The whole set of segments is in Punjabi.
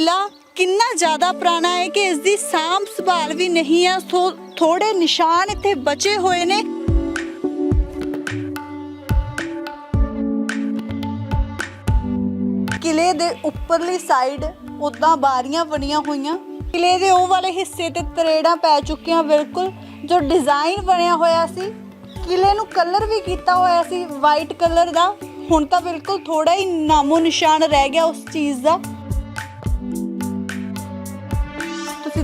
ਕਿਲਾ ਕਿੰਨਾ ਜ਼ਿਆਦਾ ਪੁਰਾਣਾ ਹੈ ਕਿ ਇਸ ਦੀ ਸਾਂਭ ਸੰਭਾਲ ਵੀ ਨਹੀਂ ਆ ਥੋੜੇ ਨਿਸ਼ਾਨ ਇੱਥੇ ਬਚੇ ਹੋਏ ਨੇ। ਕਿਲੇ ਦੇ ਉੱਪਰਲੀ ਸਾਈਡ ਉਦਾਂ ਬਾਰੀਆਂ ਬਣੀਆਂ ਹੋਈਆਂ। ਕਿਲੇ ਦੇ ਉਹ ਵਾਲੇ ਹਿੱਸੇ ਤੇ ਤਰੇੜਾਂ ਪੈ ਚੁੱਕੀਆਂ, ਬਿਲਕੁਲ, ਜੋ ਡਿਜ਼ਾਈਨ ਬਣਿਆ ਹੋਇਆ ਸੀ। ਕਿਲੇ ਨੂੰ ਕਲਰ ਵੀ ਕੀਤਾ ਹੋਇਆ ਸੀ ਵਾਈਟ ਕਲਰ ਦਾ। ਹੁਣ ਤਾਂ ਬਿਲਕੁਲ ਥੋੜਾ ਹੀ ਨਾਮੋ ਨਿਸ਼ਾਨ ਰਹਿ ਗਿਆ ਉਸ ਚੀਜ਼ ਦਾ।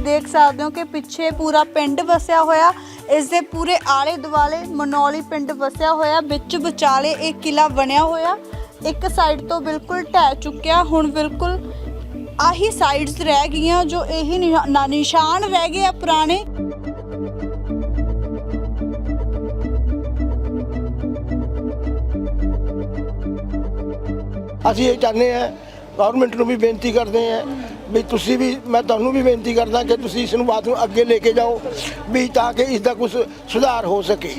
ਦੇਖ ਸਕਦੇ ਹੋ ਕਿ ਪਿੱਛੇ ਪੂਰਾ ਪਿੰਡ ਵਸਿਆ ਹੋਇਆ ਇਸ ਦੇ ਪੂਰੇ ਆਲੇ ਦੁਆਲੇ ਮਨੌਲੀ ਪਿੰਡ ਵਸਿਆ ਹੋਇਆ, ਵਿੱਚ ਵਿਚਾਲੇ ਇਹ ਕਿਲਾ ਬਣਿਆ ਹੋਇਆ। ਇੱਕ ਸਾਈਡ ਤੋਂ ਬਿਲਕੁਲ ਢਹਿ ਚੁੱਕਿਆ, ਹੁਣ ਬਿਲਕੁਲ ਆਹੀ ਸਾਈਡਸ ਰਹਿ ਗਈਆਂ ਜੋ ਇਹੀ ਨਿਸ਼ਾਨ ਰਹਿ ਗਏ ਆ ਪੁਰਾਣੇ। ਅਸੀਂ ਇਹ ਚਾਹੁੰਦੇ ਹਾਂ ਗਵਰਨਮੈਂਟ ਨੂੰ ਵੀ ਬੇਨਤੀ ਕਰਦੇ ਹਾਂ ਵੀ ਤੁਸੀਂ ਵੀ ਮੈਂ ਤੁਹਾਨੂੰ ਵੀ ਬੇਨਤੀ ਕਰਦਾ ਕਿ ਤੁਸੀਂ ਇਸ ਨੂੰ ਬਾਤ ਨੂੰ ਅੱਗੇ ਲੈ ਕੇ ਜਾਓ ਵੀ ਤਾਂ ਕਿ ਇਸ ਦਾ ਕੁਝ ਸੁਧਾਰ ਹੋ ਸਕੇ।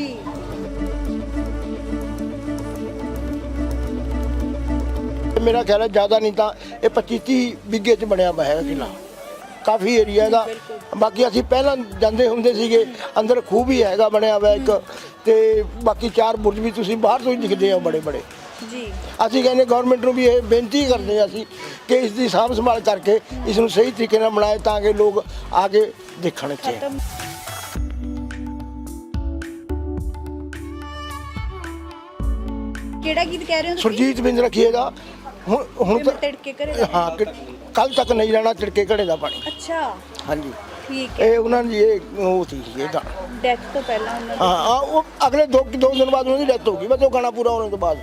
ਮੇਰਾ ਖਿਆਲ ਹੈ ਜ਼ਿਆਦਾ ਨਹੀਂ ਤਾਂ ਇਹ 25 30 ਬਿੱਗੇ ਚ ਬਣਿਆ ਹੋਇਆ ਹੈ ਕਿਲਾ ਕਾਫੀ ਏਰੀਆ ਦਾ ਬਾਕੀ ਅਸੀਂ ਪਹਿਲਾਂ ਜਾਂਦੇ ਹੁੰਦੇ ਸੀਗੇ ਅੰਦਰ ਖੂਹ ਵੀ ਹੈਗਾ ਬਣਿਆ ਹੋਇਆ ਇੱਕ ਤੇ ਬਾਕੀ ਚਾਰ ਬੁਰਜ ਵੀ ਤੁਸੀਂ ਬਾਹਰ ਤੋਂ ਹੀ ਦਿਖਦੇ ਆ ਬੜੇ ਬੜੇ ਜੀ। ਅਸੀਂ ਕਹਿੰਦੇ ਗਵਰਨਮੈਂਟ ਨੂੰ ਵੀ ਇਹ ਬੇਨਤੀ ਕਰਦੇ ਹਾਂ ਅਸੀਂ ਕਿ ਇਸ ਦੀ ਸਾਂਭ ਸੰਭਾਲ ਕਰਕੇ ਇਸ ਨੂੰ ਸਹੀ ਤਰੀਕੇ ਨਾਲ ਬਣਾਏ ਤਾਂ ਕਿ ਲੋਕ ਆ ਕੇ ਦੇਖਣ ਇੱਥੇ। ਕਿਹੜਾ ਗੀਤ ਕਹਿ ਰਹੇ ਹੋ ਤੁਸੀਂ? ਸੁਰਜੀਤ ਬਿੰਦ ਰੱਖੀਏਗਾ ਹੁਣ ਹੁਣ ਤਾਂ ਟਿੜਕੇ ਕਰੇ ਹਾਂ ਕੱਲ ਤੱਕ ਨਹੀਂ ਰਹਿਣਾ ਚਿੜਕੇ ਘੜੇ ਦਾ ਪਾਣੀ। ਅੱਛਾ। ਹਾਂਜੀ। ਠੀਕ ਹੈ। ਇਹ ਉਹਨਾਂ ਦੀ ਇਹ ਉਹ ਸੀ ਇਹਦਾ ਡੈਥ ਤੋਂ ਪਹਿਲਾਂ ਉਹਨਾਂ ਹਾਂ ਹਾਂ, ਉਹ ਅਗਲੇ ਦੋ ਦੋ ਦਿਨ ਬਾਅਦ ਉਹਨਾਂ ਦੀ ਡੈਥ ਹੋ ਗਈ ਬਸ ਉਹ ਗਾਣਾ ਪੂਰਾ ਹੋਣ ਤੋਂ ਬਾਅਦ।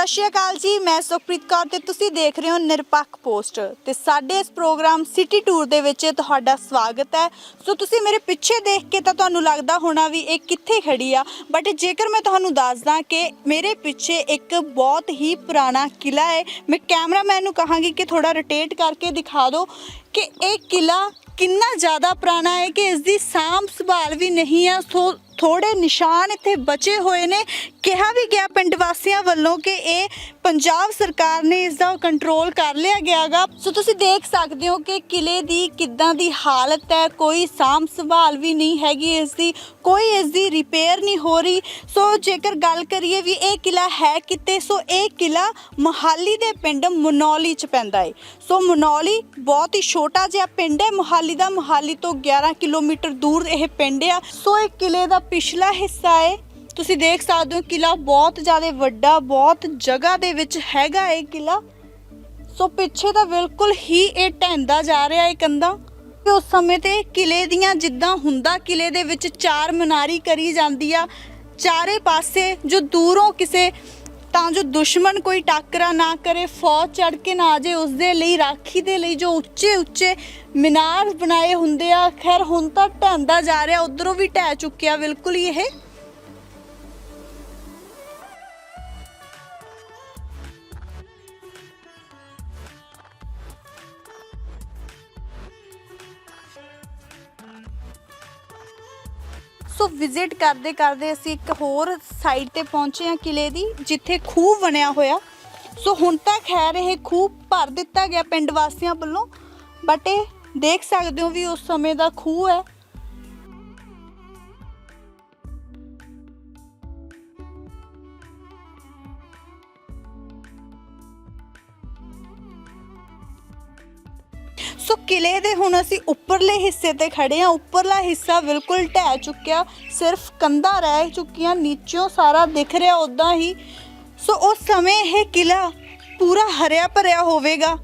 ਸਤਿ ਸ਼੍ਰੀ ਅਕਾਲ ਜੀ, ਮੈਂ ਸੁਖਪ੍ਰੀਤ ਕੌਰ ਤੇ ਤੁਸੀਂ ਦੇਖ ਰਹੇ ਹੋ ਨਿਰਪੱਖ ਪੋਸਟ। ਤੇ ਸਾਡੇ ਇਸ ਪ੍ਰੋਗਰਾਮ ਸਿਟੀ ਟੂਰ ਦੇ ਵਿੱਚ ਤੁਹਾਡਾ ਸਵਾਗਤ ਹੈ। ਸੋ ਤੁਸੀਂ ਮੇਰੇ ਪਿੱਛੇ ਦੇਖ ਕੇ ਤਾਂ ਤੁਹਾਨੂੰ ਲੱਗਦਾ ਹੋਣਾ ਵੀ ਇਹ ਕਿੱਥੇ ਖੜੀ ਆ ਬਟ ਜੇਕਰ ਮੈਂ ਤੁਹਾਨੂੰ ਦੱਸਦਾ ਕਿ ਮੇਰੇ ਪਿੱਛੇ ਇੱਕ ਬਹੁਤ ਹੀ ਪੁਰਾਣਾ ਕਿਲਾ ਹੈ, ਮੈਂ ਕੈਮਰਾਮੈਨ ਨੂੰ ਕਹਾਂਗੀ ਕਿ ਥੋੜਾ ਰੋਟੇਟ ਕਰਕੇ ਦਿਖਾ ਦਿਓ ਕਿ ਇਹ ਕਿਲਾ ਕਿੰਨਾ ਜ਼ਿਆਦਾ ਪੁਰਾਣਾ ਹੈ ਕਿ ਇਸ ਦੀ ਸਾਂਭ ਸੰਭਾਲ ਵੀ ਨਹੀਂ ਆ ਥੋ- ਥੋੜੇ ਨਿਸ਼ਾਨ ਇੱਥੇ ਬਚੇ ਹੋਏ ਨੇ ਕਿਹਾ ਵੀ ਗਿਆ ਪਿੰਡ ਵਾਸੀਆਂ ਵੱਲੋਂ ਕਿ ਇਹ ਪੰਜਾਬ ਸਰਕਾਰ ਨੇ ਇਸ ਦਾ ਕੰਟਰੋਲ ਕਰ ਲਿਆ ਗਿਆਗਾ। ਸੋ ਤੁਸੀਂ ਦੇਖ ਸਕਦੇ ਹੋ ਕਿ ਕਿਲੇ ਦੀ ਕਿੱਦਾਂ ਦੀ ਹਾਲਤ ਹੈ, ਕੋਈ ਸਾਂਭ ਸੰਭਾਲ ਵੀ ਨਹੀਂ ਹੈਗੀ ਇਸ ਦੀ ਕੋਈ ਇਸ ਦੀ ਰਿਪੇਅਰ ਨਹੀਂ ਹੋ ਰਹੀ। ਸੋ ਜੇਕਰ ਗੱਲ ਕਰੀਏ ਵੀ ਇਹ ਕਿਲਾ ਹੈ ਕਿਤੇ ਸੋ ਇਹ ਕਿਲਾ ਮੋਹਾਲੀ ਦੇ ਪਿੰਡ ਮਨੌਲੀ ਚ ਪੈਂਦਾ ਹੈ ਸੋ ਮਨੌਲੀ ਬਹੁਤ ਹੀ ਛੋਟਾ ਜਿਹਾ ਪਿੰਡ ਹੈ, ਮੋਹਾਲੀ ਦਾ ਮੋਹਾਲੀ ਤੋਂ 11 ਕਿਲੋਮੀਟਰ ਦੂਰ ਇਹ ਪਿੰਡ ਆ। ਸੋ ਇਹ ਕਿਲੇ ਦਾ ਪਿਛਲਾ ਹਿੱਸਾ ਹੈ ਤੁਸੀਂ ਦੇਖ ਸਕਦੇ ਹੋ ਕਿਲਾ ਬਹੁਤ ਜ਼ਿਆਦਾ ਵੱਡਾ, ਬਹੁਤ ਜਗ੍ਹਾ ਦੇ ਵਿੱਚ ਹੈਗਾ ਇਹ ਕਿਲਾ ਸੋ ਪਿੱਛੇ ਤਾਂ ਬਿਲਕੁਲ ਹੀ ਇਹ ਢਹਿੰਦਾ ਜਾ ਰਿਹਾ ਹੈ ਕੰਧਾਂ। ਤੇ ਉਸ ਸਮੇਂ ਤੇ ਕਿਲੇ ਦੀਆਂ ਜਿੱਦਾਂ ਹੁੰਦਾ ਕਿਲੇ ਦੇ ਵਿੱਚ ਚਾਰ ਮਨਾਰੀ ਕਰੀ ਜਾਂਦੀ ਆ। ਚਾਰੇ ਪਾਸੇ ਜੋ ਦੂਰੋਂ ਕਿਸੇ, ਤਾਂ ਜੋ ਦੁਸ਼ਮਣ ਕੋਈ ਟਾਕਰਾ ਨਾ ਕਰੇ, ਫੌਜ ਚੜ ਕੇ ਨਾ ਆ ਜਾਏ, ਉਸ ਦੇ ਲਈ, ਰਾਖੀ ਦੇ ਲਈ ਜੋ ਉੱਚੇ ਉੱਚੇ ਮੀਨਾਰ ਬਣਾਏ ਹੁੰਦੇ ਆ। ਖੈਰ ਹੁਣ ਤਾਂ ਢਹਿੰਦਾ ਜਾ ਰਿਹਾ, ਉਧਰੋਂ ਵੀ ਢਹਿ ਚੁੱਕਿਆ ਬਿਲਕੁਲ ਹੀ ਇਹ। ਸੋ ਵਿਜ਼ਿਟ ਕਰਦੇ ਕਰਦੇ ਅਸੀਂ ਇੱਕ ਹੋਰ ਸਾਈਡ ਤੇ ਪਹੁੰਚੇ ਹਾਂ ਕਿਲੇ ਦੀ, ਜਿੱਥੇ ਖੂਹ ਬਣਿਆ ਹੋਇਆ। ਸੋ ਹੁਣ ਤਾਂ ਖੈਰ ਇਹ ਖੂਹ ਭਰ ਦਿੱਤਾ ਗਿਆ ਪਿੰਡ ਵਾਸੀਆਂ ਵੱਲੋਂ ਬਟ ਇਹ ਦੇਖ ਸਕਦੇ ਹੋ ਵੀ ਉਸ ਸਮੇਂ ਦਾ ਖੂਹ ਹੈ। ਕਿਲੇ ਦੇ ਹੁਣ ਅਸੀਂ ਉੱਪਰਲੇ ਹਿੱਸੇ ਤੇ ਖੜੇ ਆ ਉੱਪਰਲਾ ਹਿੱਸਾ ਬਿਲਕੁਲ ਢਹਿ ਚੁੱਕਿਆ। ਸਿਰਫ ਕੰਧਾਂ ਰਹਿ ਚੁੱਕੀਆਂ ਨੀਚੋਂ ਸਾਰਾ ਦਿਖ ਰਿਹਾ ਉਦਾਂ ਹੀ। ਸੋ ਉਸ ਸਮੇਂ ਇਹ ਕਿਲਾ ਪੂਰਾ ਹਰਿਆ ਭਰਿਆ ਹੋਵੇਗਾ।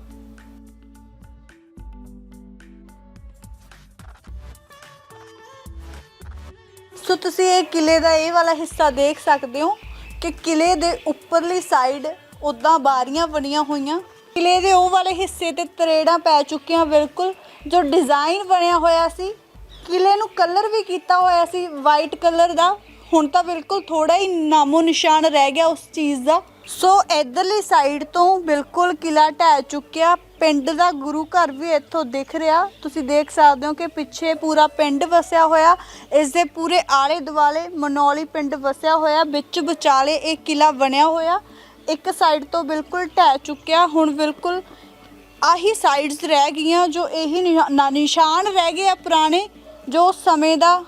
ਸੋ ਤੁਸੀਂ ਇਹ ਕਿਲੇ ਦਾ ਇਹ ਵਾਲਾ ਹਿੱਸਾ ਦੇਖ ਸਕਦੇ ਹੋ ਕਿ ਕਿਲੇ ਦੇ ਉੱਪਰਲੀ ਸਾਈਡ ਉਦਾਂ ਬਾਰੀਆਂ ਬਣੀਆਂ ਹੋਈਆਂ। ਕਿਲੇ ਦੇ ਉਹ ਵਾਲੇ ਹਿੱਸੇ ਤੇ ਤਰੇੜਾਂ ਪੈ ਚੁੱਕੀਆਂ ਬਿਲਕੁਲ, ਜੋ ਡਿਜ਼ਾਈਨ ਬਣਿਆ ਹੋਇਆ ਸੀ। ਕਿਲੇ ਨੂੰ ਕਲਰ ਵੀ ਕੀਤਾ ਹੋਇਆ ਸੀ ਵਾਈਟ ਕਲਰ ਦਾ। ਹੁਣ ਤਾਂ ਬਿਲਕੁਲ ਥੋੜਾ ਹੀ ਨਾਮੋ ਨਿਸ਼ਾਨ ਰਹਿ ਗਿਆ ਉਸ ਚੀਜ਼ ਦਾ। ਸੋ ਇਧਰਲੀ ਸਾਈਡ ਤੋਂ ਬਿਲਕੁਲ ਕਿਲਾ ਢਹਿ ਚੁੱਕਿਆ। ਪਿੰਡ ਦਾ ਗੁਰੂ ਘਰ ਵੀ ਇੱਥੋਂ ਦਿਖ ਰਿਹਾ। ਤੁਸੀਂ ਦੇਖ ਸਕਦੇ ਹੋ ਕਿ ਪਿੱਛੇ ਪੂਰਾ ਪਿੰਡ ਵਸਿਆ ਹੋਇਆ। ਇਸ ਦੇ ਪੂਰੇ ਆਲੇ ਦੁਆਲੇ ਮਨੌਲੀ ਪਿੰਡ ਵਸਿਆ ਹੋਇਆ। ਵਿੱਚ ਵਿਚਾਲੇ ਇਹ ਕਿਲਾ ਬਣਿਆ ਹੋਇਆ। ਇੱਕ ਸਾਈਡ ਤੋਂ ਬਿਲਕੁਲ ਢਹਿ ਚੁੱਕਿਆ, ਹੁਣ ਬਿਲਕੁਲ ਆਹੀ ਸਾਈਡਸ ਰਹਿ ਗਈਆਂ ਜੋ ਇਹੀ ਨਿਸ਼ਾ- ਨਾ- ਨਿਸ਼ਾਨ ਰਹਿ ਗਏ ਆ ਪੁਰਾਣੇ, ਜੋ ਉਸ ਸਮੇਂ ਦਾ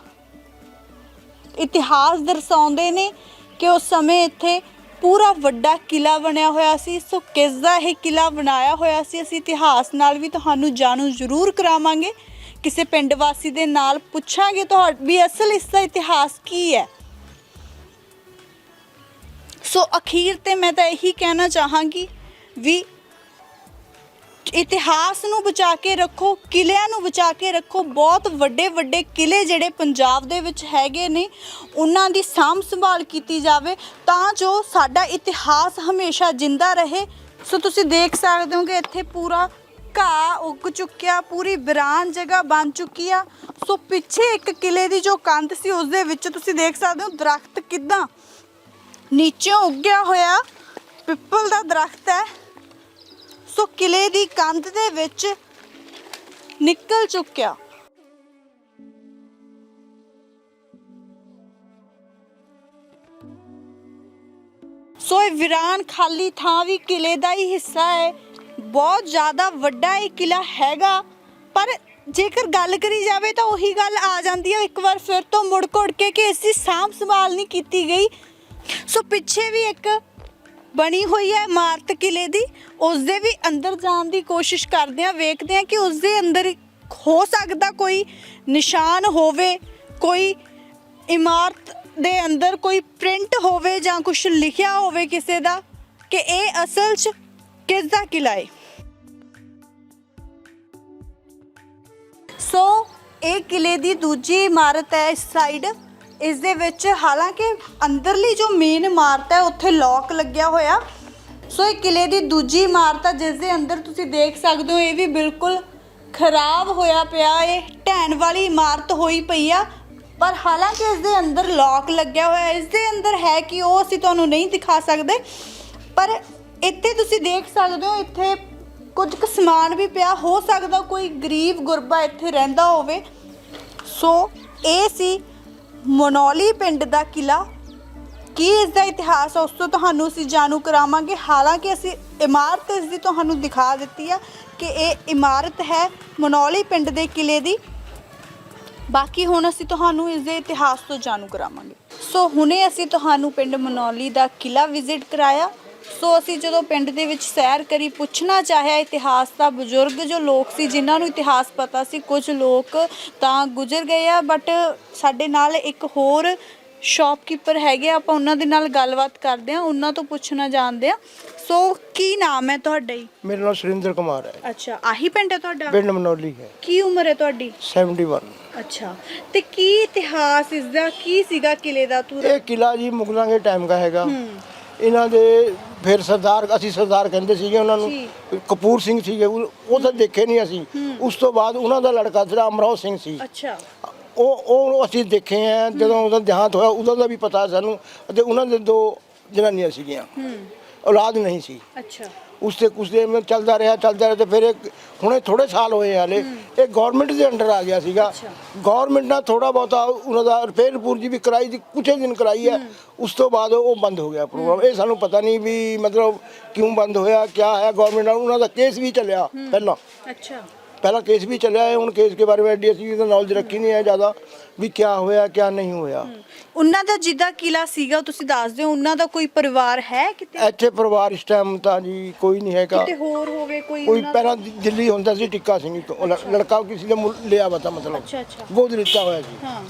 ਇਤਿਹਾਸ ਦਰਸਾਉਂਦੇ ਨੇ ਕਿ ਉਸ ਸਮੇਂ ਇੱਥੇ ਪੂਰਾ ਵੱਡਾ ਕਿਲਾ ਬਣਿਆ ਹੋਇਆ ਸੀ ਸੋ ਕਿਸ ਦਾ ਇਹ ਕਿਲਾ ਬਣਾਇਆ ਹੋਇਆ ਸੀ। ਅਸੀਂ ਇਤਿਹਾਸ ਨਾਲ ਵੀ ਤੁਹਾਨੂੰ ਜਾਣੂ ਜ਼ਰੂਰ ਕਰਾਵਾਂਗੇ। ਕਿਸੇ ਪਿੰਡ ਵਾਸੀ ਦੇ ਨਾਲ ਪੁੱਛਾਂਗੇ ਤੁਹਾ ਵੀ ਅਸਲ ਇਸ ਦਾ ਇਤਿਹਾਸ ਕੀ ਹੈ? ਸੋ ਅਖੀਰ ਤੇ ਮੈਂ ਤਾਂ ਇਹੀ ਕਹਿਣਾ ਚਾਹਾਂਗੀ ਵੀ ਇਤਿਹਾਸ ਨੂੰ ਬਚਾ ਕੇ ਰੱਖੋ, ਕਿਲਿਆਂ ਨੂੰ ਬਚਾ ਕੇ ਰੱਖੋ, ਬਹੁਤ ਵੱਡੇ ਵੱਡੇ ਕਿਲੇ ਜਿਹੜੇ ਪੰਜਾਬ ਦੇ ਵਿੱਚ ਹੈਗੇ ਨੇ, ਉਹਨਾਂ ਦੀ ਸਾਂਭ ਸੰਭਾਲ ਕੀਤੀ ਜਾਵੇ ਤਾਂ ਜੋ ਸਾਡਾ ਇਤਿਹਾਸ ਹਮੇਸ਼ਾ ਜਿੰਦਾ ਰਹੇ। ਸੋ ਤੁਸੀਂ ਦੇਖ ਸਕਦੇ ਹੋ ਕਿ ਇੱਥੇ ਪੂਰਾ ਘਾਹ ਉੱਗ ਚੁੱਕਿਆ, ਪੂਰੀ ਵਿਰਾਨ ਜਗ੍ਹਾ ਬਣ ਚੁੱਕੀ ਆ। ਸੋ ਪਿੱਛੇ ਇੱਕ ਕਿਲੇ ਦੀ ਜੋ ਕੰਧ ਸੀ, ਉਸ ਦੇ ਵਿੱਚ ਤੁਸੀਂ ਦੇਖ ਸਕਦੇ ਹੋ ਦਰਖਤ ਕਿਦਾਂ ਨੀਚੋਂ ਉੱਗਿਆ ਹੋਇਆ ਪਿੱਪਲ ਦਾ ਦਰਖਤ ਹੈ। ਸੋ ਕਿਲੇ ਦੀ ਕੰਧ ਦੇ ਵਿੱਚ ਨਿਕਲ ਚੁੱਕਿਆ। ਸੋ ਇਹ ਵਿਰਾਨ ਖਾਲੀ ਥਾਂ ਵੀ ਕਿਲੇ ਦਾ ਹੀ ਹਿੱਸਾ ਹੈ। ਬਹੁਤ ਜ਼ਿਆਦਾ ਵੱਡਾ ਇਹ ਕਿਲਾ ਹੈਗਾ। ਪਰ ਜੇਕਰ ਗੱਲ ਕਰੀ ਜਾਵੇ ਤਾਂ ਉਹੀ ਗੱਲ ਆ ਜਾਂਦੀ ਹੈ। ਇੱਕ ਵਾਰ ਫਿਰ ਤੋਂ ਮੁੜ ਘੁੜ ਕੇ ਕਿ ਇਸ ਦੀ ਸਾਂਭ ਸੰਭਾਲ ਨਹੀਂ ਕੀਤੀ ਗਈ। ਸੋ ਪਿੱਛੇ ਵੀ ਇੱਕ ਬਣੀ ਹੋਈ ਹੈ ਇਮਾਰਤ ਕਿਲੇ ਦੀ। ਉਸ ਦੇ ਵੀ ਅੰਦਰ ਜਾਣ ਦੀ ਕੋਸ਼ਿਸ਼ ਕਰਦੇ ਆ ਵੇਖਦੇ ਆ ਕਿ ਉਸ ਦੇ ਅੰਦਰ ਹੋ ਸਕਦਾ ਕੋਈ ਨਿਸ਼ਾਨ ਹੋਵੇ, ਕੋਈ ਇਮਾਰਤ ਦੇ ਅੰਦਰ ਕੋਈ ਪ੍ਰਿੰਟ ਹੋਵੇ ਜਾਂ ਕੁਝ ਲਿਖਿਆ ਹੋਵੇ ਕਿਸੇ ਦਾ ਕਿ ਇਹ ਅਸਲ 'ਚ ਕਿਸ ਦਾ ਕਿਲਾ ਹੈ ਸੋ ਇਹ ਕਿਲੇ ਦੀ ਦੂਜੀ ਇਮਾਰਤ ਹੈ ਇਸ ਸਾਈਡ ਇਸ ਦੇ ਵਿੱਚ ਹਾਲਾਂਕਿ ਅੰਦਰਲੀ ਜੋ ਮੇਨ ਇਮਾਰਤ ਹੈ, ਉੱਥੇ ਲੋਕ ਲੱਗਿਆ ਹੋਇਆ। ਸੋ ਇਹ ਕਿਲੇ ਦੀ ਦੂਜੀ ਇਮਾਰਤ ਹੈ ਜਿਸ ਦੇ ਅੰਦਰ ਤੁਸੀਂ ਦੇਖ ਸਕਦੇ ਹੋ, ਇਹ ਵੀ ਬਿਲਕੁਲ ਖਰਾਬ ਹੋਇਆ ਪਿਆ। ਇਹ ਢਹਿਣ ਵਾਲੀ ਇਮਾਰਤ ਹੋਈ ਪਈ ਆ। ਪਰ ਹਾਲਾਂਕਿ ਇਸ ਦੇ ਅੰਦਰ ਲੋਕ ਲੱਗਿਆ ਹੋਇਆ। ਇਸ ਦੇ ਅੰਦਰ ਹੈ ਕਿ, ਉਹ ਅਸੀਂ ਤੁਹਾਨੂੰ ਨਹੀਂ ਦਿਖਾ ਸਕਦੇ। ਪਰ ਇੱਥੇ ਤੁਸੀਂ ਦੇਖ ਸਕਦੇ ਹੋ, ਇੱਥੇ ਕੁਝ ਕੁ ਸਮਾਨ ਵੀ ਪਿਆ। ਹੋ ਸਕਦਾ ਕੋਈ ਗਰੀਬ ਗੁਰਬਾ ਇੱਥੇ ਰਹਿੰਦਾ ਹੋਵੇ। ਸੋ ਇਹ ਸੀ ਮਨੌਲੀ ਪਿੰਡ ਦਾ ਕਿਲਾ ਕੀ ਇਸ ਦਾ ਇਤਿਹਾਸ ਹੈ, ਉਸ ਤੋਂ ਤੁਹਾਨੂੰ ਅਸੀਂ ਜਾਣੂ ਕਰਾਵਾਂਗੇ। ਹਾਲਾਂਕਿ ਅਸੀਂ ਇਮਾਰਤ ਇਸ ਦੀ ਤੁਹਾਨੂੰ ਦਿਖਾ ਦਿੱਤੀ ਆ ਕਿ ਇਹ ਇਮਾਰਤ ਹੈ ਮਨੌਲੀ ਪਿੰਡ ਦੇ ਕਿਲੇ ਦੀ। ਬਾਕੀ ਹੁਣ ਅਸੀਂ ਤੁਹਾਨੂੰ ਇਸ ਦੇ ਇਤਿਹਾਸ ਤੋਂ ਜਾਣੂ ਕਰਾਵਾਂਗੇ। ਸੋ ਹੁਣੇ ਅਸੀਂ ਤੁਹਾਨੂੰ ਪਿੰਡ ਮਨੌਲੀ ਦਾ ਕਿਲਾ ਵਿਜ਼ਿਟ ਕਰਾਇਆ। ਸੋ ਅਸੀਂ ਜਦੋਂ ਪਿੰਡ ਦੇ ਵਿੱਚ ਸੈਰ ਕਰੀ ਪੁੱਛਣਾ ਚਾਹਿਆ ਇਤਿਹਾਸ ਦਾ ਬਜ਼ੁਰਗ ਜੋ ਲੋਕ ਸੀ ਜਿਨ੍ਹਾਂ ਨੂੰ ਇਤਿਹਾਸ ਪਤਾ ਸੀ ਕੁਝ ਲੋਕ ਤਾਂ ਗੁਜ਼ਰ ਗਏ ਆ ਬਟ ਸਾਡੇ ਨਾਲ ਇੱਕ ਹੋਰ ਸ਼ਾਪਕੀਪਰ ਹੈਗੇ ਆ, ਆਪਾਂ ਉਹਨਾਂ ਦੇ ਨਾਲ ਗੱਲਬਾਤ ਕਰਦੇ ਆ ਉਹਨਾਂ ਤੋਂ ਪੁੱਛਣਾ ਜਾਣਦੇ ਆ। ਸੋ ਕੀ ਨਾਮ ਹੈ ਤੁਹਾਡਾ ਜੀ? ਮੇਰਾ ਨਾਮ ਸੁਰਿੰਦਰ ਕੁਮਾਰ ਹੈ। ਅੱਛਾ ਆਹੀ ਪਿੰਡ ਹੈ ਤੁਹਾਡਾ? ਪਿੰਡ ਮਨੌਲੀ ਹੈ। ਕੀ ਉਮਰ ਹੈ ਤੁਹਾਡੀ? 71 ਅੱਛਾ ਤੇ ਕੀ ਇਤਿਹਾਸ ਇਸ ਦਾ ਕੀ ਸੀਗਾ ਕਿਲੇ ਦਾ ਪੂਰਾ ਇਹ ਕਿਲਾ ਜੀ ਮੁਗਲਾਂ ਦੇ ਟਾਈਮ ਦਾ ਹੈਗਾ। ਇਹਨਾਂ ਦੇ ਫਿਰ ਸਰਦਾਰ ਅਸੀਂ ਸਰਦਾਰ ਕਹਿੰਦੇ ਸੀਗੇ ਉਹਨਾਂ ਨੂੰ। ਕਪੂਰ ਸਿੰਘ ਸੀਗੇ ਉਹ ਤਾਂ ਦੇਖੇ ਨਹੀਂ ਅਸੀਂ। ਉਸ ਤੋਂ ਬਾਅਦ ਉਹਨਾਂ ਦਾ ਲੜਕਾ ਜਿਹੜਾ ਅਮਰੋਹ ਸਿੰਘ ਸੀ। ਅੱਛਾ। ਉਹ ਉਹ ਅਸੀਂ ਦੇਖੇ ਆ ਜਦੋਂ ਉਹਦਾ ਦੇਹਾਂਤ ਹੋਇਆ ਉਦੋਂ ਦਾ ਵੀ ਪਤਾ ਸਾਨੂੰ ਅਤੇ ਉਹਨਾਂ ਦੇ ਦੋ ਜਨਾਨੀਆਂ ਸੀਗੀਆਂ। ਔਲਾਦ ਨਹੀਂ ਸੀ। ਅੱਛਾ। ਉਸ ਤੇ ਕੁਝ ਦੇਰ ਮੈਂ ਚੱਲਦਾ ਰਿਹਾ ਚੱਲਦਾ ਰਿਹਾ ਤੇ ਫਿਰ ਇੱਕ ਹੁਣੇ ਥੋੜੇ ਸਾਲ ਹੋਏ ਹਾਲੇ। ਇਹ ਗਵਰਨਮੈਂਟ ਦੇ ਅੰਡਰ ਆ ਗਿਆ ਸੀਗਾ। ਗਵਰਨਮੈਂਟ ਨਾਲ ਥੋੜਾ ਬਹੁਤਾ ਉਹਨਾਂ ਦਾ ਰਿਪੇਅਰ ਰਿਪੂਰ ਜੀ ਵੀ ਕਰਾਈ ਦੀ ਕੁਛ ਹੀ ਦਿਨ ਕਰਾਈ ਹੈ। ਉਸ ਤੋਂ ਬਾਅਦ ਉਹ ਬੰਦ ਹੋ ਗਿਆ ਪ੍ਰੋਗਰਾਮ। ਇਹ ਸਾਨੂੰ ਪਤਾ ਨਹੀਂ ਵੀ ਮਤਲਬ ਕਿਉਂ ਬੰਦ ਹੋਇਆ ਕਿਆ ਹੈ ਗਵਰਨਮੈਂਟ ਨਾਲ ਉਹਨਾਂ ਦਾ ਕੇਸ ਵੀ ਚੱਲਿਆ ਪਹਿਲਾਂ। ਅੱਛਾ। ਪਹਿਲਾਂ ਕੇਸ ਵੀ ਚੱਲਿਆ ਹੈ ਹੁਣ ਕੇਸ ਕੇ ਬਾਰੇ ਵਿੱਚ ਡੀਐਸਪੀ ਦਾ ਨੌਲੇਜ ਰੱਖੀ ਨਹੀਂ ਹੈ ਜ਼ਿਆਦਾ ਵੀ ਕਿਆ ਹੋਇਆ ਕਿਆ ਨਹੀਂ ਹੋਇਆ। ਉਹਨਾਂ ਦਾ ਜਿੱਦਾਂ ਕਿਲਾ ਸੀਗਾ ਤੁਸੀਂ ਦੱਸ ਦਿਓ ਉਹਨਾਂ ਦਾ ਕੋਈ ਪਰਿਵਾਰ ਹੈ ਕਿਤੇ? ਇੱਥੇ ਪਰਿਵਾਰ ਇਸ ਟਾਈਮ ਤਾਂ ਜੀ ਕੋਈ ਨਹੀਂ ਹੈਗਾ। ਕਿਤੇ ਹੋਰ ਹੋਵੇ ਕੋਈ ਕੋਈ ਉਹਨਾਂ ਦਾ? ਪਹਿਲਾਂ ਦਿ- ਦਿੱਲੀ ਹੁੰਦਾ ਸੀ ਟਿੱਕਾ ਸਿੰਘ ਤੋਂ ਉਹ ਲ- ਲੜਕਾ ਕਿਸੇ ਨੇ ਮੁਲ- ਲਿਆ ਬਤਾ ਮਤਲਬ। ਅੱਛਾ ਅੱਛਾ। ਗੋਦ ਲਿੱਤਾ ਹੋਇਆ ਸੀ। ਹਾਂ।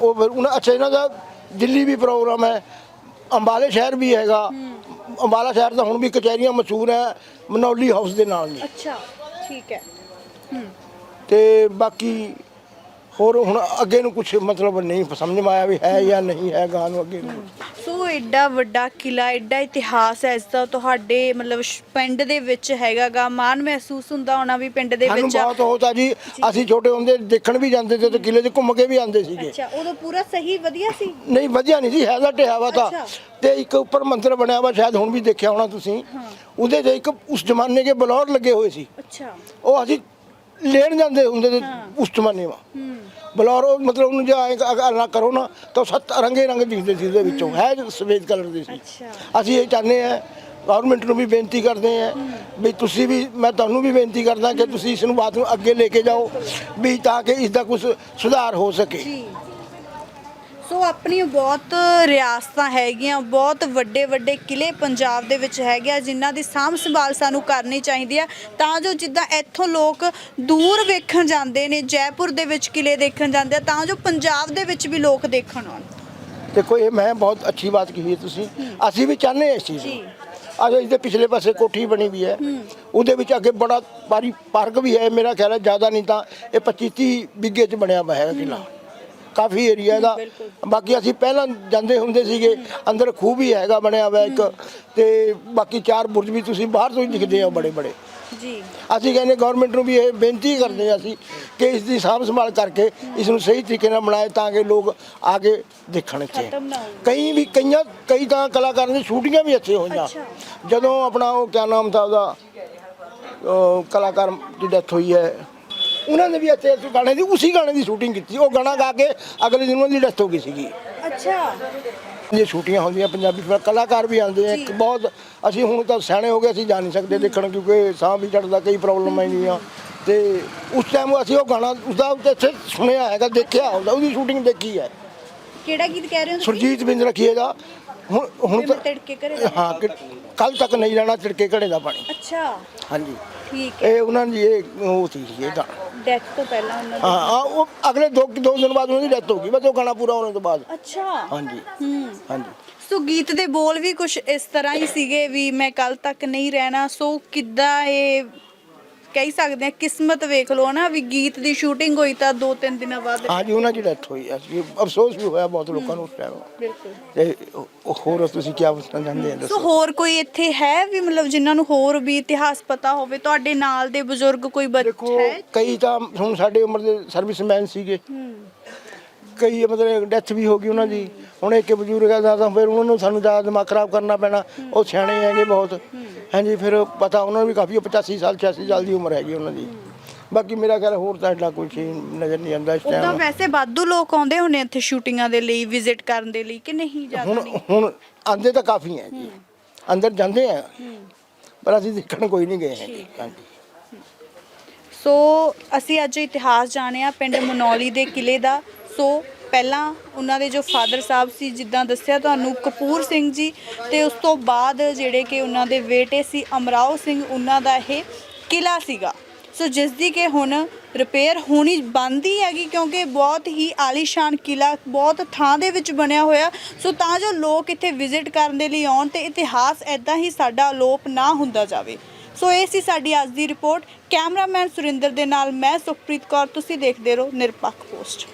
ਉਹ ਫਿਰ ਉਹਨਾਂ ਅੱਛਾ ਇਹਨਾਂ ਦਾ ਦਿੱਲੀ ਵੀ ਪ੍ਰੋਗਰਾਮ ਹੈ ਅੰਬਾਲੇ ਸ਼ਹਿਰ ਵੀ ਹੈਗਾ। ਅੰਬਾਲਾ ਸ਼ਹਿਰ ਦਾ ਹੁਣ ਵੀ ਕਚਹਿਰੀਆਂ ਮਸ਼ਹੂਰ ਹੈ ਮਨੌਲੀ ਹਾਊਸ ਦੇ ਨਾਲ ਨੇ ਅੱਛਾ ਠੀਕ ਹੂੰ। ਤੇ ਬਾਕੀ ਹੋਰ ਹੁਣ ਅੱਗੇ ਨੂੰ ਕੁਝ ਮਤਲਬ ਨਹੀਂ ਸਮਝ ਮਾ ਆਇਆ ਵੀ ਹੈ ਜਾਂ ਨਹੀਂ ਹੈ ਗਾਂ ਨੂੰ ਅੱਗੇ ਨੂੰ। ਸੋ ਐਡਾ ਵੱਡਾ ਕਿਲਾ ਐਡਾ ਇਤਿਹਾਸ ਹੈ ਇਸ ਦਾ ਤੁਹਾਡੇ ਮਤਲਬ ਸ਼- ਪਿੰਡ ਦੇ ਵਿੱਚ ਹੈਗਾਗਾ ਮਾਣ ਮਹਿਸੂਸ ਹੁੰਦਾ ਹੋਣਾ ਵੀ ਪਿੰਡ ਦੇ ਸਾਨੂੰ ਵਿੱਚ ਬਹੁਤ ਹੋਤਾ ਜੀ ਅਸੀਂ ਛੋਟੇ ਹੁੰਦੇ ਦੇਖਣ ਵੀ ਜਾਂਦੇ ਸੀ ਤੇ ਕਿਲੇ 'ਚ ਘੁੰਮ ਕੇ ਵੀ ਆਉਂਦੇ ਸੀਗੇ। ਅੱਛਾ ਉਦੋਂ ਪੂਰਾ ਸਹੀ ਵਧੀਆ ਸੀ? ਨਹੀਂ ਵਧੀਆ ਨਹੀਂ ਸੀ ਹੈ ਤਾਂ ਢਿਆ ਵਾ ਤਾਂ। ਅੱਛਾ। ਤੇ ਇੱਕ ਉੱਪਰ ਮੰਦਿਰ ਬਣਿਆ ਵਾ ਸ਼ਾਇਦ ਹੁਣ ਵੀ ਦੇਖਿਆ ਹੋਣਾ ਤੁਸੀਂ। ਉਹਦੇ 'ਤੇ ਇੱਕ ਉਸ ਜ਼ਮਾਨੇ ਦੇ ਬਲੌਰ ਲੱਗੇ ਹੋਏ ਸੀ। ਅੱਛਾ। ਉਹ ਅਸੀਂ ਲੈਣ ਜਾਂਦੇ ਹੁੰਦੇ ਤੇ। ਉਸ ਜ਼ਮਾਨੇ ਵਾ। ਬਲੌਰ ਮਤਲਬ ਉਹਨੂੰ ਜੇ ਐਂ ਅਗਰ ਨਾ ਕਰੋ ਨਾ ਤਾਂ ਸੱਤ ਰੰਗੇ ਰੰਗ ਦਿਖਦੇ ਸੀ ਉਹਦੇ ਵਿੱਚੋਂ। ਹੈ। ਸਫੇਦ ਕਲਰ ਦੇ ਸੀ। ਅਸੀਂ ਇਹ ਚਾਹੁੰਦੇ ਆ ਗਵਰਨਮੈਂਟ ਨੂੰ ਵੀ ਬੇਨਤੀ ਕਰਦੇ ਆ ਵੀ ਤੁਸੀਂ ਵੀ ਮੈਂ ਤੁਹਾਨੂੰ ਵੀ ਬੇਨਤੀ ਕਰਦਾ ਕਿ ਤੁਸੀਂ ਇਸ ਨੂੰ ਬਾਤ ਨੂੰ ਅੱਗੇ ਲੈ ਕੇ ਜਾਓ ਵੀ ਤਾਂ ਕਿ ਇਸ ਦਾ ਕੁਝ ਸੁਧਾਰ ਹੋ ਸਕੇ। ਸੋ ਆਪਣੀਆਂ ਬਹੁਤ ਰਿਆਸਤਾਂ ਹੈਗੀਆਂ ਬਹੁਤ ਵੱਡੇ ਵੱਡੇ ਕਿਲੇ ਪੰਜਾਬ ਦੇ ਵਿੱਚ ਹੈਗੇ ਆ ਜਿਨ੍ਹਾਂ ਦੀ ਸਾਂਭ ਸੰਭਾਲ ਸਾਨੂੰ ਕਰਨੀ ਚਾਹੀਦੀ ਆ। ਤਾਂ ਜੋ ਜਿੱਦਾਂ ਇੱਥੋਂ ਲੋਕ ਦੂਰ ਵੇਖਣ ਜਾਂਦੇ ਨੇ ਜੈਪੁਰ ਦੇ ਵਿੱਚ ਕਿਲੇ ਦੇਖਣ ਜਾਂਦੇ ਆ ਤਾਂ ਜੋ ਪੰਜਾਬ ਦੇ ਵਿੱਚ ਵੀ ਲੋਕ ਦੇਖਣ ਆਉਣ। ਦੇਖੋ ਇਹ ਮੈਂ ਬਹੁਤ ਅੱਛੀ ਬਾਤ ਕਹੀ ਹੈ ਤੁਸੀਂ। ਅਸੀਂ ਵੀ ਚਾਹੁੰਦੇ ਹਾਂ ਇਸ ਚੀਜ਼। ਨੂੰ। ਅੱਜ ਇਸਦੇ ਪਿਛਲੇ ਪਾਸੇ ਕੋਠੀ ਬਣੀ ਵੀ ਹੈ। ਉਹਦੇ ਵਿੱਚ ਅੱਗੇ ਬੜਾ ਭਾਰੀ ਪਾਰਕ ਵੀ ਹੈ। ਮੇਰਾ ਖਿਆਲ ਹੈ ਜ਼ਿਆਦਾ ਨਹੀਂ ਤਾਂ ਇਹ 25 30 ਬਿੱਗੇ 'ਚ ਬਣਿਆ ਹੋਇਆ ਹੈ ਕਿਲਾ ਕਾਫੀ ਏਰੀਆ ਦਾ। ਬਾਕੀ ਅਸੀਂ ਪਹਿਲਾਂ ਜਾਂਦੇ ਹੁੰਦੇ ਸੀਗੇ ਅੰਦਰ ਖੂਹ ਵੀ ਹੈਗਾ ਬਣਿਆ ਹੋਇਆ ਇੱਕ ਤੇ ਬਾਕੀ ਚਾਰ ਬੁਰਜ ਵੀ ਤੁਸੀਂ ਬਾਹਰ ਤੋਂ ਹੀ ਦਿਖਦੇ ਆ ਬੜੇ ਬੜੇ ਜੀ ਅਸੀਂ ਕਹਿੰਦੇ ਗਵਰਨਮੈਂਟ ਨੂੰ ਵੀ ਇਹ ਬੇਨਤੀ ਕਰਦੇ ਹਾਂ ਅਸੀਂ ਕਿ ਇਸ ਦੀ ਸਾਂਭ ਸੰਭਾਲ ਕਰਕੇ ਇਸ ਨੂੰ ਸਹੀ ਤਰੀਕੇ ਨਾਲ ਬਣਾਏ ਤਾਂ ਕਿ ਲੋਕ ਆ ਕੇ ਦੇਖਣ ਇੱਥੇ। ਕਈ ਵੀ ਕਈਆਂ ਕਈ ਤਾਂ ਕਲਾਕਾਰਾਂ ਦੀ ਸ਼ੂਟਿੰਗਾਂ ਵੀ ਅੱਛੇ ਹੋਈਆਂ। ਜਦੋਂ ਆਪਣਾ ਉਹ ਕਿਆ ਨਾਮ था ਉਹਦਾ ਉਹ ਕਲਾਕਾਰ ਦੀ ਡੈਥ ਹੋਈ ਹੈ ਉਹਨਾਂ ਨੇ ਵੀ ਇੱਥੇ ਇਸ ਗਾਣੇ ਦੀ ਉਸੇ ਗਾਣੇ ਦੀ ਸ਼ੂਟਿੰਗ ਕੀਤੀ। ਉਹ ਗਾਣਾ ਗਾ ਕੇ ਅਗਲੇ ਦਿਨ ਉਹਨਾਂ ਦੀ ਡੈਥ ਹੋ ਗਈ ਸੀਗੀ। ਅੱਛਾ। ਇਹ ਛੁੱਟੀਆਂ ਹੁੰਦੀਆਂ ਪੰਜਾਬੀ ਫਿਲਮ ਕਲਾਕਾਰ ਵੀ ਆਉਂਦੇ ਆ ਇੱਕ ਬਹੁਤ ਅਸੀਂ ਹੁਣ ਤਾਂ ਸਿਆਣੇ ਹੋ ਗਏ ਅਸੀਂ ਜਾ ਨਹੀਂ ਸਕਦੇ ਦੇਖਣ ਕਿਉਂਕਿ ਸਾਹ ਵੀ ਚੜਦਾ ਕਈ ਪ੍ਰੋਬਲਮ ਆਈਆਂ ਤੇ ਉਸ ਟਾਈਮ ਅਸੀਂ ਉਹ ਗਾਣਾ ਉਸਦਾ ਉੱਤੇ ਇੱਥੇ ਸੁਣਿਆ ਹੈਗਾ ਦੇਖਿਆ ਹੁੰਦਾ ਉਹਦੀ ਸ਼ੂਟਿੰਗ ਦੇਖੀ ਹੈ। ਕਿਹੜਾ ਗੀਤ ਕਹਿ ਰਹੇ ਹੋ ਸੁਰਜੀਤ ਬਿੰਦ ਰੱਖੀਏਗਾ ਹੁਣ ਹੁਣ ਫਿਰ ਤਾਂ ਘਰੇ ਹਾਂ ਕੱਲ ਤੱਕ ਨਹੀਂ ਰਹਿਣਾ ਤਿੜਕੇ ਘੜੇ ਦਾ ਪਾਣੀ। ਅੱਛਾ। ਹਾਂਜੀ। ਠੀਕ ਹੈ। ਇਹ ਉਹਨਾਂ ਦੀ ਇਹ ਉਹ ਸੀ ਇਹ ਗਾਣਾ। ਡੈਥ ਤੋਂ ਪਹਿਲਾਂ ਉਹਨਾਂ ਦੀ ਹਾਂ ਹਾਂ ਉਹ ਅਗਲੇ ਦੋ ਦੋ ਦਿਨ ਬਾਅਦ ਉਹਨਾਂ ਦੀ ਡੈਥ ਹੋ ਗਈ। ਬਸ ਉਹ ਗਾਣਾ ਪੂਰਾ ਹੋਣ ਤੋਂ ਬਾਅਦ। ਅੱਛਾ। ਹਾਂਜੀ। ਹੂੰ। ਹਾਂਜੀ। ਸੋ ਗੀਤ ਦੇ ਬੋਲ ਵੀ ਕੁਝ ਇਸ ਤਰ੍ਹਾਂ ਹੀ ਸੀਗੇ ਵੀ ਮੈਂ ਕੱਲ ਤੱਕ ਨਹੀਂ ਰਹਿਣਾ। ਸੋ ਕਿੱਦਾਂ ਇਹ ਕਹਿ ਸਕਦੇ ਆ ਕਿਸਮਤ ਵੇਖ ਲਓ ਨਾ ਵੀ ਗੀਤ ਦੀ ਸ਼ੂਟਿੰਗ ਹੋਈ ਤਾਂ 2-3 ਦਿਨਾਂ ਬਾਅਦ ਹਾਂਜੀ ਉਹਨਾਂ ਦੀ ਡੈਥ ਹੋਈ ਹੈ ਅਸੀਂ ਅਫਸੋਸ ਵੀ ਹੋਇਆ ਬਹੁਤ ਲੋਕਾਂ ਨੂੰ ਉਸ ਟਾਈਮ ਬਿਲਕੁਲ। ਤੇ ਹੋਰ ਤੁਸੀਂ ਕੀ ਪੁੱਛਣਾ ਚਾਹੁੰਦੇ ਆ ਸੋ ਦੱਸੋ। ਹੋਰ ਕੋਈ ਇੱਥੇ ਹੈ ਵੀ ਮਤਲਬ ਜਿਨ੍ਹਾਂ ਨੂੰ ਹੋਰ ਵੀ ਇਤਿਹਾਸ ਪਤਾ ਹੋਵੇ ਤੁਹਾਡੇ ਨਾਲ ਦੇ ਬਜ਼ੁਰਗ ਕੋਈ ਬੱਚਾ ਦੇਖੋ ਹੈ? ਕਈ ਤਾਂ ਹੁਣ ਸਾਡੇ ਉਮਰ ਦੇ ਸਰਵਿਸਮੈਨ ਸੀਗੇ। ਕਈ ਮਤਲਬ ਡੈਥ ਵੀ ਹੋ ਗਈ ਉਹਨਾਂ ਦੀ। ਹੁਣ ਇੱਕ ਬਜ਼ੁਰਗ ਦਾ ਤਾਂ ਫਿਰ ਉਹਨਾਂ ਨੂੰ ਸਾਨੂੰ ਜ਼ਿਆਦਾ ਦਿਮਾਗ ਖਰਾਬ ਕਰਨਾ ਪੈਣਾ। ਉਹ ਸਿਆਣੇ ਹੈਗੇ ਬਹੁਤ। ਹਾਂਜੀ ਫਿਰ ਪਤਾ ਉਹਨਾਂ ਨੂੰ ਵੀ ਕਾਫੀ 85 ਸਾਲ 86 ਸਾਲ ਦੀ ਉਮਰ ਹੈਗੀ ਉਹਨਾਂ ਦੀ। ਬਾਕੀ ਮੇਰਾ ਖਿਆਲ ਹੋਰ ਤਾਂ ਐਡਾ ਕੁਝ ਨਜ਼ਰ ਨਹੀਂ ਆਉਂਦਾ ਇਸ ਉਦਾਂ ਟਾਈਮ ਵੈਸੇ ਵਾਧੂ ਲੋਕ ਆਉਂਦੇ ਹੁੰਦੇ ਇੱਥੇ ਸ਼ੂਟਿੰਗਾਂ ਦੇ ਲਈ ਵਿਜ਼ਿਟ ਕਰਨ ਦੇ ਲਈ ਕਿ ਨਹੀਂ ਜ਼ਿਆਦਾ ਹੁਣ ਆਂਦੇ ਤਾਂ ਕਾਫੀ ਹੈ ਜੀ। ਅੰਦਰ ਜਾਂਦੇ ਆ। ਪਰ ਅਸੀਂ ਦੇਖਣ ਕੋਈ ਨਹੀਂ ਗਏ ਹੈਗੇ। ਹਾਂਜੀ। ਸੋ ਅਸੀਂ ਅੱਜ ਇਤਿਹਾਸ ਜਾਣਿਆ ਪਿੰਡ ਮਨੌਲੀ ਦੇ ਕਿਲੇ ਦਾ। ਸੋ ਪਹਿਲਾਂ ਉਹਨਾਂ ਦੇ ਜੋ ਫਾਦਰ ਸਾਹਿਬ ਸੀ, ਜਿੱਦਾਂ ਦੱਸਿਆ ਤੁਹਾਨੂੰ, ਕਪੂਰ ਸਿੰਘ ਜੀ ਤੇ ਉਸ ਤੋਂ ਬਾਅਦ ਜਿਹੜੇ ਕਿ ਉਹਨਾਂ ਦੇ ਬੇਟੇ ਸੀ, ਅਮਰਾਓ ਸਿੰਘ, ਉਹਨਾਂ ਦਾ ਇਹ ਕਿਲਾ ਸੀਗਾ। ਸੋ ਜਿਸ ਦੀ ਕਿ ਹੁਣ ਰਿਪੇਅਰ ਹੋਣੀ ਬੰਦੀ ਹੈਗੀ, ਕਿਉਂਕਿ ਬਹੁਤ ਹੀ ਆਲੀਸ਼ਾਨ ਕਿਲਾ ਬਹੁਤ ਥਾਂ ਦੇ ਵਿੱਚ ਬਣਿਆ ਹੋਇਆ। ਸੋ ਤਾਂ ਜੋ ਲੋਕ ਇੱਥੇ ਵਿਜ਼ਿਟ ਕਰਨ ਦੇ ਲਈ ਆਉਣ ਤੇ ਇਤਿਹਾਸ ਐਦਾਂ ਹੀ ਸਾਡਾ ਅਲੋਪ ਨਾ ਹੁੰਦਾ ਜਾਵੇ। ਸੋ ਇਹ ਸੀ ਸਾਡੀ ਅੱਜ ਦੀ ਰਿਪੋਰਟ। ਕੈਮਰਾਮੈਨ ਸੁਰਿੰਦਰ ਦੇ ਨਾਲ ਮੈਂ ਸੁਖਪ੍ਰੀਤ ਕੌਰ, ਤੁਸੀਂ ਦੇਖਦੇ ਰਹੋ ਨਿਰਪੱਖ ਪੋਸਟ।